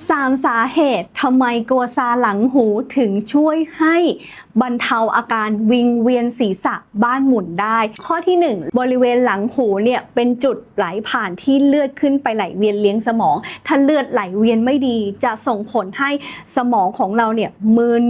3 สาเหตุทำไมกัวซาหลังหูถึงช่วยให้บรรเทาอาการวิงเวียนศีรษะบ้านหมุนได้ ข้อที่ 1 บริเวณหลังหูเนี่ยเป็นจุดไหลผ่านที่เลือดขึ้นไปไหลเวียนเลี้ยงสมอง ถ้าเลือดไหลเวียนไม่ดีจะส่งผลให้สมองของเราเนี่ยมึน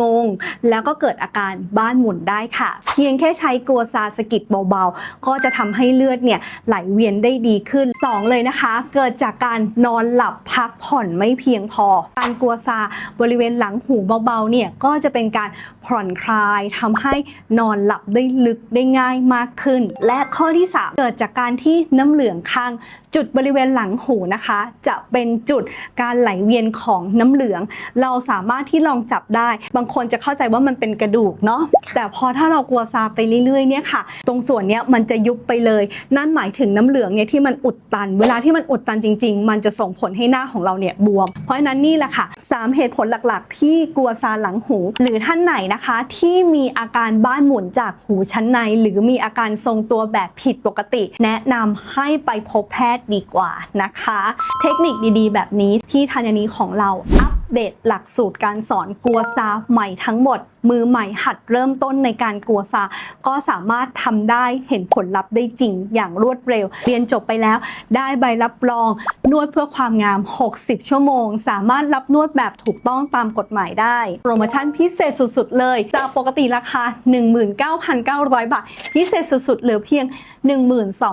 งง แล้วก็เกิดอาการบ้านหมุนได้ค่ะ เพียงแค่ใช้กัวซาสกิดเบาๆ ก็จะทำให้เลือดเนี่ยไหลเวียนได้ดีขึ้น 2 เลยนะคะ เกิดจากการนอนหลับพักผ่อนไม่เพียงพอ การกลัวซาบริเวณหลังหูเบาๆเนี่ยก็จะเป็นการผ่อนคลายทำให้นอนหลับได้ลึกได้ง่ายมากขึ้น และข้อที่ 3 เกิดจากการที่น้ำเหลืองข้างจุดบริเวณหลังหูนะคะ จะเป็นจุดการไหลเวียนของน้ำเหลือง เราสามารถที่ลองจับได้ บางคนจะเข้าใจว่ามันเป็นกระดูกเนาะแต่พอถ้าเรากลัวซาไปเรื่อยๆเนี่ยค่ะ ตรงส่วนเนี้ยมันจะยุบไปเลย นั่นหมายถึงน้ำเหลืองเนี่ยที่มันอุดตัน เวลาที่มันอุดตันจริง ๆ มันจะส่งผลให้หน้าของเราเนี่ยบวม เพราะฉะนั้นนี่แหละค่ะสามเหตุผลหลักๆ ที่กลัวซาหลังหู หรือท่านไหนนะคะ ที่มีอาการบ้านหมุนจากหูชั้นใน หรือมีอาการทรงตัวแบบผิดปกติ แนะนำให้ไปพบแพทย์ดีกว่านะคะ เทคนิคดีๆ แบบนี้ที่ธัญนีของเราอัพ เดตหลักสูตรการสอนกัวซาใหม่ทั้งหมด มือใหม่หัดเริ่มต้นในการกัวซาก็สามารถทำได้เห็นผลลัพธ์ได้จริงอย่างรวดเร็ว เรียนจบไปแล้ว ได้ใบรับรอง นวดเพื่อความงาม 60 ชั่วโมง สามารถรับนวดแบบถูกต้องตามกฎหมายได้ โปรโมชั่นพิเศษสุด ๆ เลยจากปกติราคา 19,900 บาท พิเศษสุด ๆ เหลือเพียง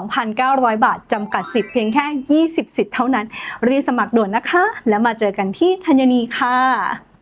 12,900 บาทจำกัดสิทธิ์เพียงแค่ 20 สิทธิ์เท่านั้นรีบสมัครด่วนนะคะ แล้วมาเจอกันที่ธัญนีค่ะ